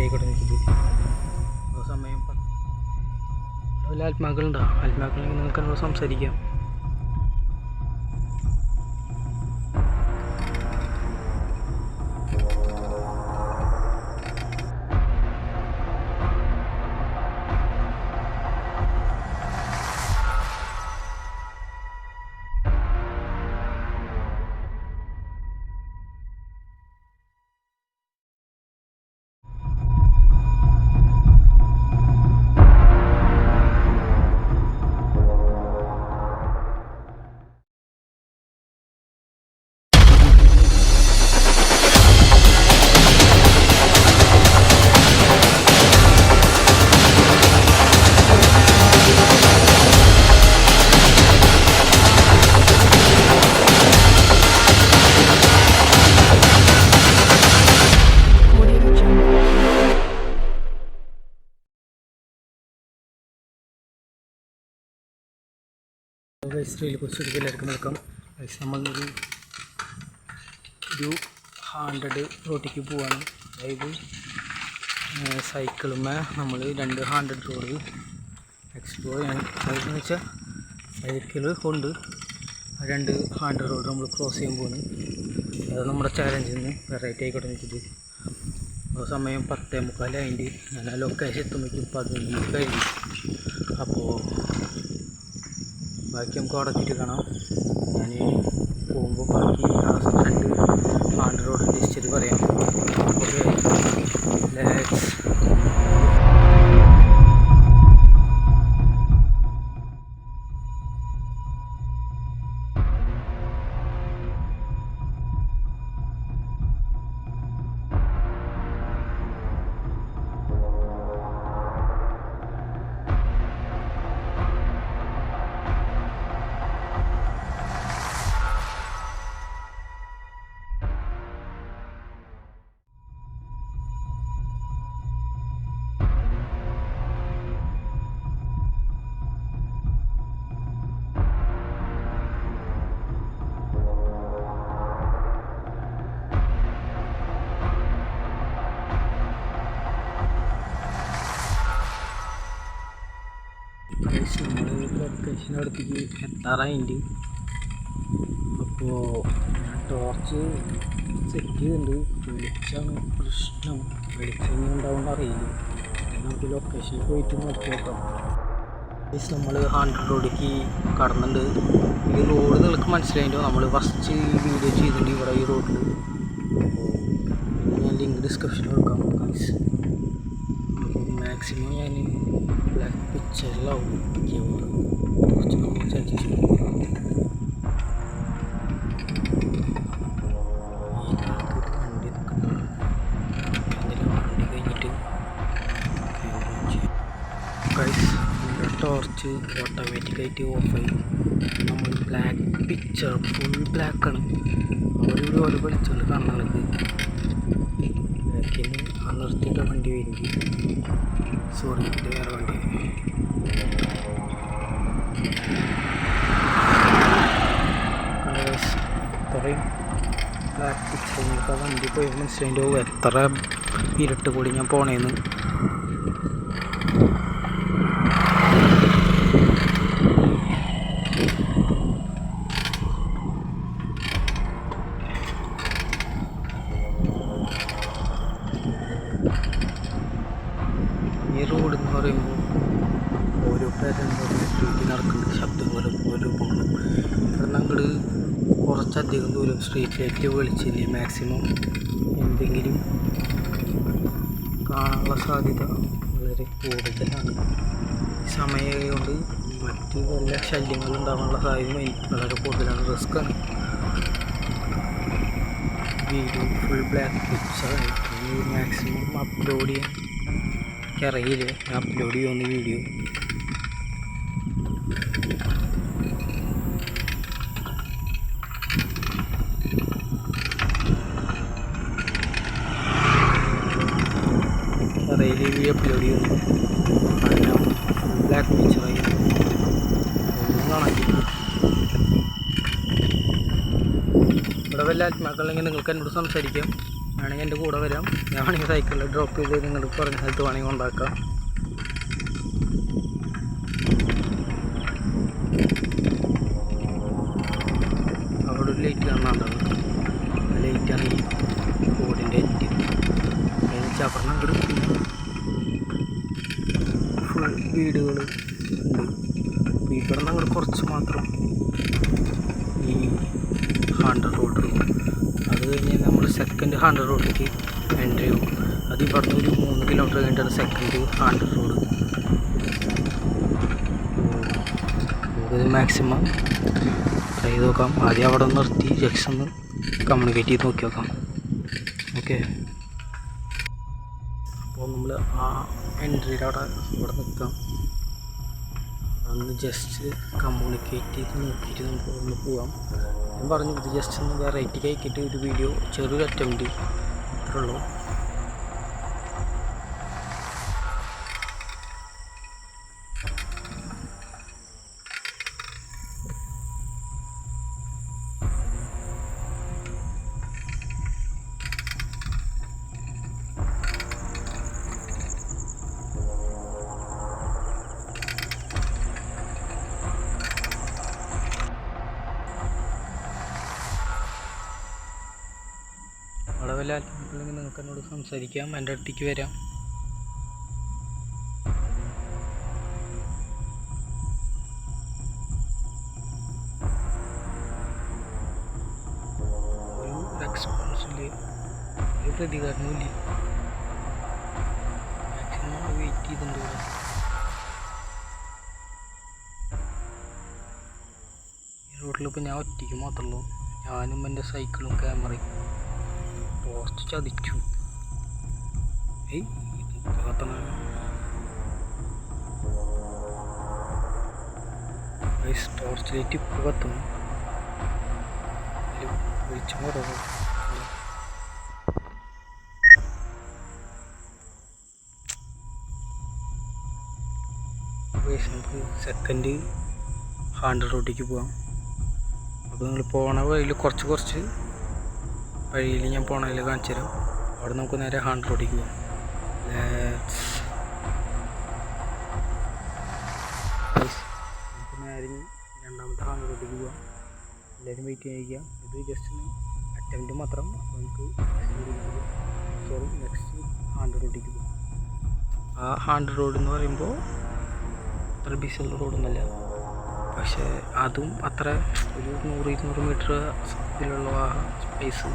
ആയിക്കോട്ടെ ആ സമയം പത്ത്. ആത്മാക്കളെങ്കിൽ നിങ്ങൾക്ക് എന്നോട് സംസാരിക്കാം. സ്ത്രീയിൽ കുറിച്ച് എല്ലാവർക്കും വെൽക്കം ഗൈസ് നമ്മൾ ഒരു ഹാൻഡ്രഡ് റോട്ടിക്ക് പോവാണ്. അതായത് സൈക്കിളുമേ നമ്മൾ രണ്ട് ഹാൻഡ്രഡ് റോഡ് എക്സ്പ്ലോർ ചെയ്യണം അതെന്ന് വെച്ചാൽ സൈക്കിൾ കൊണ്ട് രണ്ട് ഹാൻഡ്രഡ് റോഡ് നമ്മൾ ക്രോസ് ചെയ്യാൻ പോകുന്നു അത് നമ്മുടെ ചാലഞ്ചിൽ നിന്ന് വെറൈറ്റി ആയിക്കോട്ടെ വെച്ചിട്ട്. ആ സമയം പത്തേ മുക്കാലായിട്ട് ഞാൻ ആ ലൊക്കേഷൻ എത്തുമ്പോഴേക്കും പതിനൊന്ന് കഴിഞ്ഞു അപ്പോൾ ബാക്കി നമുക്ക് അവിടെ എത്തിയിട്ട് കാണാം. ഞാൻ പോകുമ്പോൾ ബാക്കി രണ്ട് ആണ്ട് റോഡ് ലിസ്റ്റിൽ പറയാം. ലൊക്കേഷൻ അടുത്തേക്ക് എത്താറായിട്ടുണ്ട് അപ്പോൾ ഞാൻ ടോർച്ച് സെറ്റ് ചെയ്തിട്ടുണ്ട്. വെളിച്ചാണ് പ്രശ്നം. വെളിച്ചം ഉണ്ടാവുമെന്ന് അറിയില്ല. നമുക്ക് ലൊക്കേഷനിൽ പോയിട്ട് നോക്കി നോക്കാം. നമ്മൾ ഹൺഡ്രഡ് റോഡിലേക്ക് കടന്നുണ്ട് ഈ റോഡ് നിങ്ങൾക്ക് മനസ്സിലായിട്ടോ നമ്മൾ ഫസ്റ്റ് വീഡിയോ ചെയ്തിട്ടുണ്ട് ഇവിടെ ഈ റോഡിൽ ഞാൻ ലിങ്ക് ഡിസ്ക്രിപ്ഷനിൽ കൊടുക്കാം മാക്സിമം ഞാൻ ബ്ലാക്ക് പിക്ചറിലാവും കുറച്ച് ഗൈസ് ടോർച്ച് ഓട്ടോമാറ്റിക്കായിട്ട് ഓഫായി നമ്മൾ ബ്ലാക്ക് പിക്ചർ ഫുൾ ബ്ലാക്കാണ് അവിടെ ഒരു വെളിച്ചുള്ള വണ്ടി സോറി വേറെ വണ്ടി. ബ്ലാക്ക് പിക്ചർ നിങ്ങൾക്ക് വണ്ടി പോയി മനസ്സിലായി. എത്ര ഇരുട്ട് കൂടി ഞാൻ പോണേന്ന് ഈ റോഡ് എന്ന് പറയുമ്പോൾ ഓരോ പേരെന്തോ സ്ട്രീറ്റിൽ നടക്കുന്ന ശബ്ദങ്ങളും ഓരോ പോകും ഇവിടുന്ന് അങ്ങോട്ട് കുറച്ചധികം ദൂരം സ്ട്രീറ്റിലേക്ക് വെളിച്ചില്ലേ? മാക്സിമം എന്തെങ്കിലും കാണാനുള്ള സാധ്യത വളരെ കൂടുതലാണ്. സമയം കൊണ്ട് മറ്റ് വല്ല ശല്യങ്ങളും ഉണ്ടാകാനുള്ള സാധ്യത വളരെ കൂടുതലാണ്. റിസ്ക്കാണ് വീഡിയോ ഫുൾ ബ്ലാക്ക് പിക്ചറാണ് മാക്സിമം അപ്ലോഡ് ചെയ്യാൻ എനിക്കറിയില്ല. ഞാൻ അപ്ലോഡ് ചെയ്യുന്ന വീഡിയോ അറിയില്ല വീഡിയോ അപ്ലോഡ് ചെയ്യുന്നു അതിനാ ബ്ലാക്ക് പിക്ചറായി ഒന്നും കാണാനില്ല വല്ല ആത്മാക്കളുണ്ടെങ്കിൽ നിങ്ങൾക്ക് എന്നോട് സംസാരിക്കാം. വേണമെങ്കിൽ എന്റെ കൂടെ വരാം. ഞാൻ വേണമെങ്കിൽ സൈക്കിളിൽ ഡ്രോപ്പ് ചെയ്ത് നിങ്ങൾ പറഞ്ഞ സ്ഥലത്ത് വേണമെങ്കിൽ കൊണ്ടാക്കാം. അവിടെ ഒരു ലൈറ്റ് കാണാണ്ടാവും ആ ലൈറ്റാണ് ഈ റോഡിന്റെ അപ്പുറം അങ്ങോട്ട് ഫുൾ വീടുകൾ ഉണ്ട് അപ്പോൾ ഇവിടെ നിന്ന് അങ്ങോട്ട് കുറച്ച് മാത്രം ഈ ഹൺഡ്രഡ് റോഡ് പോകും അത് കഴിഞ്ഞ് നമ്മൾ ഹൺഡ്രഡ് റോഡിലേക്ക് എൻട്രി ചെയ്യും. അത് ഇവിടുന്ന് ഒരു മൂന്ന് കിലോമീറ്റർ കഴിഞ്ഞിട്ടാണ് സെക്കൻഡ് ഹാൻഡ് റോഡ് ഇത് മാക്സിമം ട്രൈ ചെയ്ത് നോക്കാം. ആദ്യം അവിടെ നിർത്തി ജസ്റ്റ് ഒന്ന് കമ്മ്യൂണിക്കേറ്റ് ചെയ്ത് നോക്കി നോക്കാം. ഓക്കെ അപ്പോൾ നമ്മൾ ആ എൻട്രിയിൽ അവിടെ ഇവിടെ നിൽക്കാം. ഒന്ന് ജസ്റ്റ് കമ്മ്യൂണിക്കേറ്റ് ചെയ്ത് നോക്കിയിട്ട് നമുക്ക് ഒന്ന് പോവാം. ഞാൻ പറഞ്ഞു ഇത് ജസ്റ്റ് ഒന്ന് വെറൈറ്റിക്ക് ആക്കിയിട്ട് ഒരു വീഡിയോ ചെറിയൊരു അറ്റംപ്റ്റ് അത്രേ അവിടെ വല്ല ആൾക്കാരുണ്ടെങ്കിൽ നിങ്ങൾക്ക് എന്നോട് സംസാരിക്കാം എന്റെ അടുത്തേക്ക് വരാം. ഒരു റെസ്പോൺസില്ല ഒരു പ്രതികരണമില്ല മാക്സിമം വെയിറ്റ് ചെയ്തിട്ടുണ്ട് റോഡിലിപ്പോൾ ഞാൻ ഒറ്റയ്ക്ക് മാത്രമേ ഉള്ളൂ. ഞാനും എന്റെ സൈക്കിളും ക്യാമറയും ടോർച്ച് ചതിച്ചു ഏയ് കത്തണ ടോർച്ച് ലൈറ്റ് ഇപ്പോൾ അതിൽ വെളിച്ചം കുറവ് നമുക്ക് സെക്കൻഡ് ഹാൻഡ് റോഡിലേക്ക് പോവാം അപ്പോൾ നിങ്ങൾ പോണ വഴിയിൽ കുറച്ച് കുറച്ച് വഴിയിൽ ഞാൻ പോണതിൽ കാണിച്ചു തരാം. അവിടെ നമുക്ക് നേരെ ഹാൻഡ് റോഡിക്ക് പോകാം നമുക്ക് നേരെ രണ്ടാമത്തെ ഹാൻഡ് റോഡിക്ക് പോകാം എല്ലാവരും വെയിറ്റ് ചെയ്യിക്കുക ഇത് ജസ്റ്റ് അറ്റംപ്റ്റ് മാത്രം നമുക്ക് സോറി നെക്സ്റ്റ് ഹാൻഡ് റോഡിലേക്ക് പോകാം ആ ഹാൻഡ് റോഡ് എന്ന് പറയുമ്പോൾ അത്ര ബിസിയുള്ള റോഡൊന്നുമല്ല പക്ഷേ അതും അത്ര ഒരു നൂറ് ഇരുന്നൂറ് മീറ്റർ ഇതിലുള്ള ആ സ്പേസ്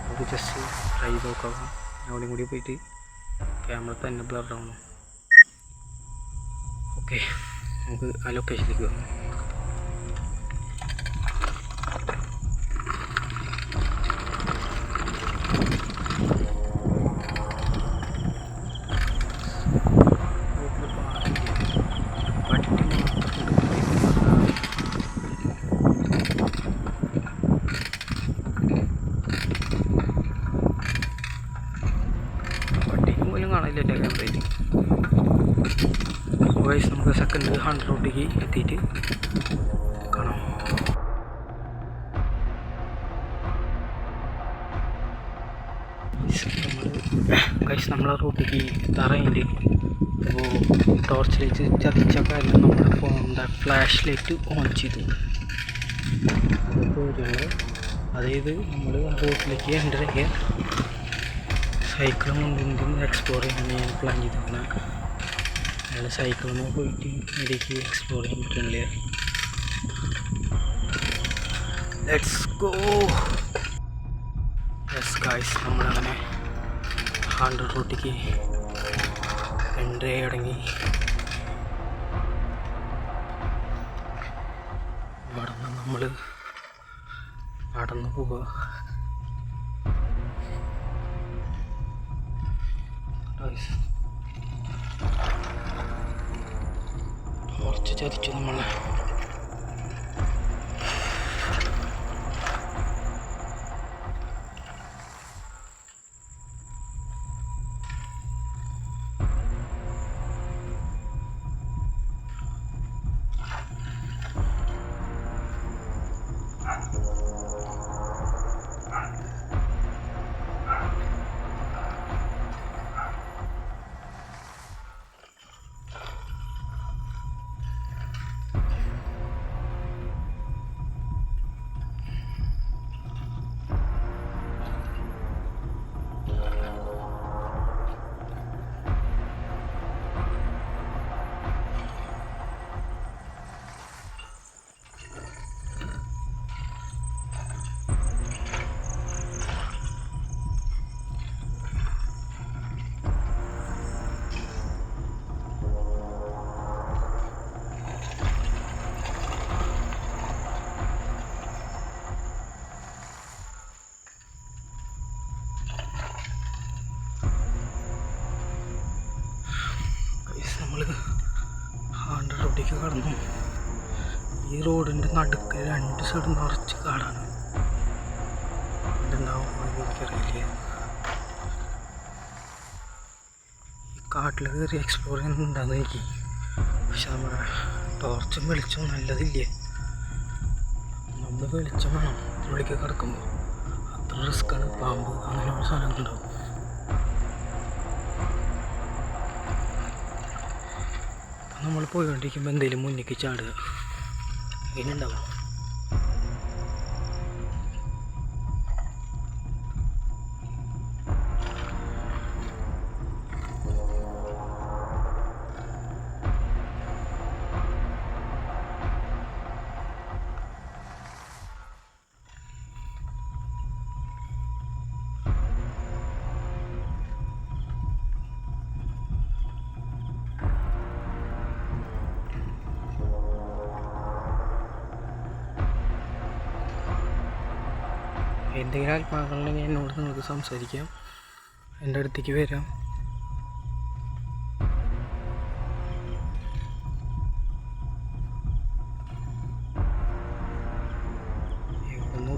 നമുക്ക് ജസ്റ്റ് ട്രൈ ചെയ്ത് നോക്കാം. അവിടെയും കൂടി പോയിട്ട് ക്യാമറ തന്നെ ബ്ലർ ആവണം ഓക്കെ നമുക്ക് ആ ലൊക്കേഷനിലേക്ക് പോകാം വണ്ടി മാത്രം വണ്ടിക്ക് പോലും കാണില്ല എന്റെ ക്യാമറയിൽ വയസ്സ് നമുക്ക് റോഡിലേക്ക് എത്തിയിട്ട് കാണാം. ഗൈസ് നമ്മളെ റൂട്ടിലേക്ക് തറയുണ്ട്. അപ്പോൾ ടോർച്ച് ലൈറ്റ് ചതിച്ചൊക്കെ എല്ലാം നമ്മുടെ ഫോണിന്റെ ഫ്ലാഷ് ലൈറ്റ് ഓൺ ചെയ്തു. അതുപോലെയുള്ള അതായത് നമ്മൾ റൂട്ടിലേക്ക് എന്റർ ചെയ്യാൻ സൈക്കിളും കൊണ്ടും എക്സ്പ്ലോർ ചെയ്യാൻ ഞാൻ പ്ലാൻ ചെയ്തിരിക്കുന്നത് അയാൾ സൈക്കിളിൽ പോയിട്ട് ഇടയ്ക്ക് എക്സ്പ്ലോർ ചെയ്യാൻ പറ്റുന്നില്ല? ലെറ്റ്സ് ഗോ യെസ് ഗായ്സ് നമ്മളങ്ങനെ ഹൺഡ്രഡ് റൂട്ടിക്ക് എൻട്രി അടങ്ങി ഇവിടെ നിന്ന് നമ്മൾ നടന്നു പോവുക. നടുക്ക് രണ്ട് സൈഡ് നിറച്ച് കാടാണ്. എന്ന് എനിക്കറിയില്ല. ഈ കാട്ടിൽ കയറി എക്സ്പ്ലോർ ചെയ്യുന്നുണ്ടാന്ന് എനിക്ക്. പക്ഷെ നമ്മുടെ ടോർച്ചും വെളിച്ചവും നല്ലതില്ലേ? നമ്മൾ വെളിച്ചം വേണം. ഉള്ളിലേക്ക് കിടക്കുമ്പോൾ അത്ര റിസ്ക്കാണ് പാമ്പ് അങ്ങനെയുള്ള സാധനങ്ങളുണ്ടാവും നമ്മൾ പോയിക്കൊണ്ടിരിക്കുമ്പോൾ എന്തെങ്കിലും മുന്നിലേക്ക് ചാടുക. Ganun daw. എന്തെങ്കിലും ആത്മാക്കളുണ്ടെങ്കിൽ എന്നോട് നിങ്ങൾക്ക് സംസാരിക്കാം. എന്റെ അടുത്തേക്ക് വരാം.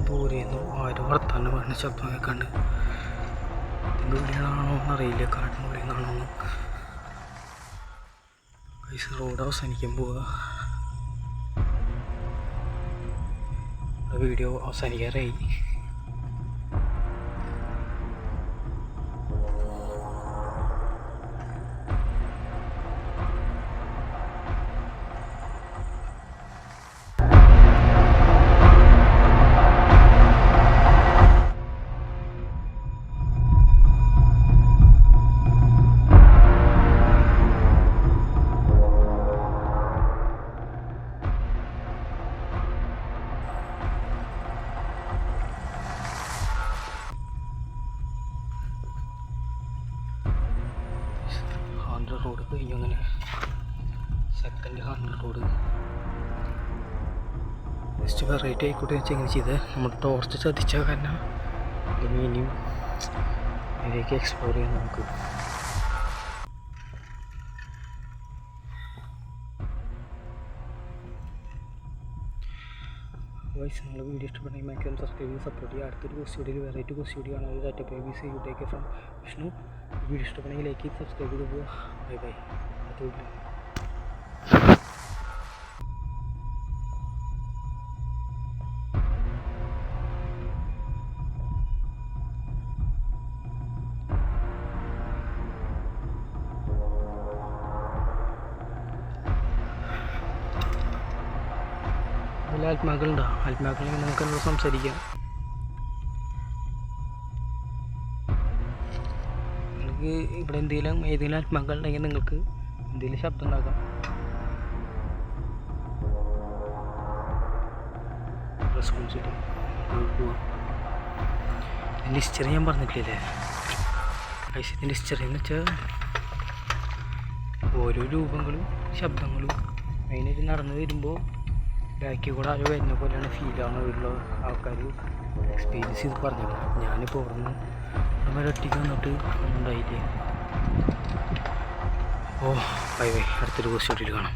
എവിടുന്നോ ആരും വർത്താനം പറഞ്ഞ ശബ്ദം കേൾക്കാണ്ട്. ഉള്ളിലാണോ എന്നറിയില്ല. കാട്ടിനുള്ളിൽ നിന്നാണോ പൈസ റോഡ് അവസാനിക്കാൻ പോവുക വീഡിയോ അവസാനിക്കാറായി. ഹാൻഡ്രഡ് റോഡ് കഴിഞ്ഞു അങ്ങനെ. Second hand road just variety ആയിക്കോട്ടെ വെച്ച് ഇങ്ങനെ ചെയ്ത്. നമ്മൾ ടോർച്ച് ചതിച്ച കാരണം ഇനി ഇനിയും ഇതിലേക്ക് എക്സ്പ്ലോർ ചെയ്യാൻ നമുക്ക്. വൈസ് നിങ്ങൾ വീഡിയോ ഇഷ്ടപ്പെട്ടെങ്കിൽ മാക്സിമം സബ്സ്ക്രൈബ് ചെയ്ത് സപ്പോർട്ട് ചെയ്യുക. അടുത്തൊരു കോസ്റ്റ് വീഡിയോയിൽ വെറൈറ്റി കോസ്റ്റ് വീഡിയോ ആണ് that's by B C U take from Vishnu video ഇഷ്ടപ്പെട്ടെങ്കിൽ ലൈക്ക് ചെയ്ത് സബ്സ്ക്രൈബ് ചെയ്ത് പോവുക. ബൈ ബൈ അടുത്ത വീഡിയോ ആത്മാക്കളുണ്ടെങ്കിൽ നമുക്ക് എന്നോട് സംസാരിക്കാം? നിങ്ങൾക്ക് ഇവിടെ എന്തെങ്കിലും ഏതെങ്കിലും ആത്മാക്കൾ ഉണ്ടെങ്കിൽ നിങ്ങൾക്ക് എന്തെങ്കിലും ശബ്ദം ഉണ്ടാക്കാം. റെസ്പോൺസിബിലിറ്റി ഹിസ്റ്ററി ഞാൻ പറഞ്ഞിട്ടില്ലേ? ഐശ്യത്തിന്റെ ഹിസ്റ്ററി എന്ന് വെച്ചാൽ ഓരോ രൂപങ്ങളും ശബ്ദങ്ങളും അതിനൊരു നടന്നു വരുമ്പോൾ ബാക്കിൽ കൂടെ ആരോ വരുന്ന പോലെയാണ് ഫീൽ ഉള്ള ആൾക്കാർ എക്സ്പീരിയൻസ് ചെയ്ത് പറഞ്ഞത്. ഞാനിപ്പോൾ ഇവിടെ നിന്ന് ഇവിടെ ഒറ്റയ്ക്ക് വന്നിട്ട് ഒന്നും ഉണ്ടായില്ലേ ഓ ബൈ ബൈ അടുത്തൊരു ക്വസ്റ്റ്യൻ കാണാം.